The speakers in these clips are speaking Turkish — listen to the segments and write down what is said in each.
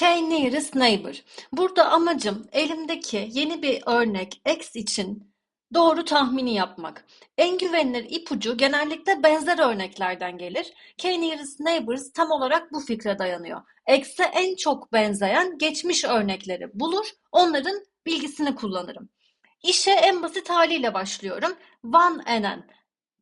K nearest neighbor. Burada amacım elimdeki yeni bir örnek X için doğru tahmini yapmak. En güvenilir ipucu genellikle benzer örneklerden gelir. K nearest neighbors tam olarak bu fikre dayanıyor. X'e en çok benzeyen geçmiş örnekleri bulur, onların bilgisini kullanırım. İşe en basit haliyle başlıyorum. One NN.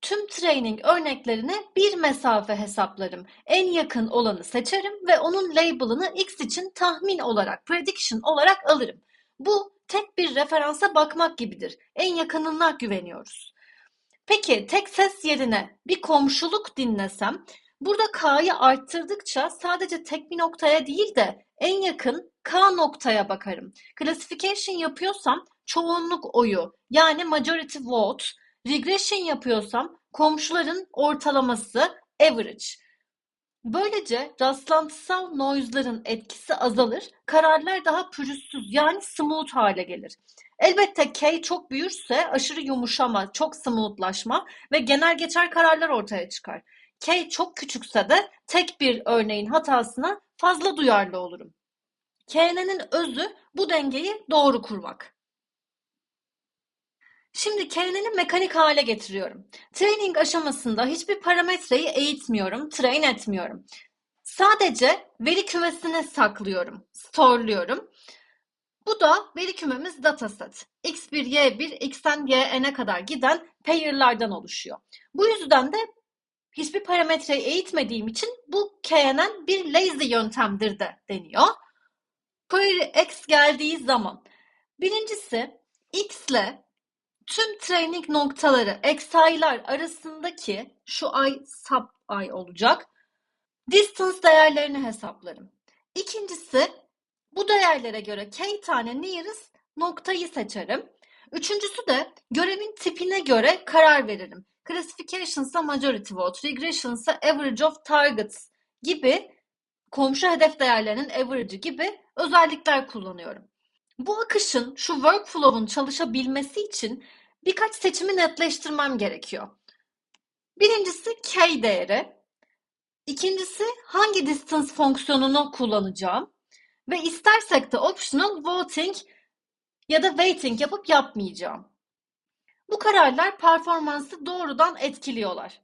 Tüm training örneklerine bir mesafe hesaplarım. En yakın olanı seçerim ve onun label'ını X için tahmin olarak, prediction olarak alırım. Bu tek bir referansa bakmak gibidir. En yakınına güveniyoruz. Peki tek ses yerine bir komşuluk dinlesem, burada K'yı arttırdıkça sadece tek bir noktaya değil de en yakın K noktaya bakarım. Classification yapıyorsam çoğunluk oyu yani majority vote, regression yapıyorsam komşuların ortalaması average. Böylece rastlantısal noise'ların etkisi azalır, kararlar daha pürüzsüz yani smooth hale gelir. Elbette K çok büyürse aşırı yumuşama, çok smoothlaşma ve genel geçer kararlar ortaya çıkar. K çok küçükse de tek bir örneğin hatasına fazla duyarlı olurum. KN'nin özü bu dengeyi doğru kurmak. Şimdi KN'ni mekanik hale getiriyorum. Training aşamasında hiçbir parametreyi eğitmiyorum, train etmiyorum. Sadece veri kümesine saklıyorum, store'luyorum. Bu da veri kümemiz dataset. x1, y1, x'ten y'n'e kadar giden pair'lardan oluşuyor. Bu yüzden de hiçbir parametreyi eğitmediğim için bu KNN bir lazy yöntemdir de deniyor. Query x geldiği zaman birincisi x ile tüm training noktaları xi'lar arasındaki şu ay sub ay olacak. Distance değerlerini hesaplarım. İkincisi bu değerlere göre k tane nearest noktayı seçerim. Üçüncüsü de görevin tipine göre karar veririm. Classification ise majority vote, regression ise average of targets gibi komşu hedef değerlerinin average'ı gibi özellikler kullanıyorum. Bu akışın şu workflow'un çalışabilmesi için birkaç seçimi netleştirmem gerekiyor. Birincisi k değeri, ikincisi hangi distance fonksiyonunu kullanacağım ve istersek de optional voting ya da waiting yapıp yapmayacağım. Bu kararlar performansı doğrudan etkiliyorlar.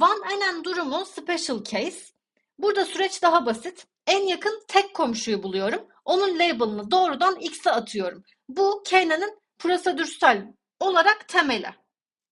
One NN durumu special case. Burada süreç daha basit. En yakın tek komşuyu buluyorum. Onun label'ını doğrudan X'e atıyorum. Bu Kenan'ın prosedürsel olarak temeli.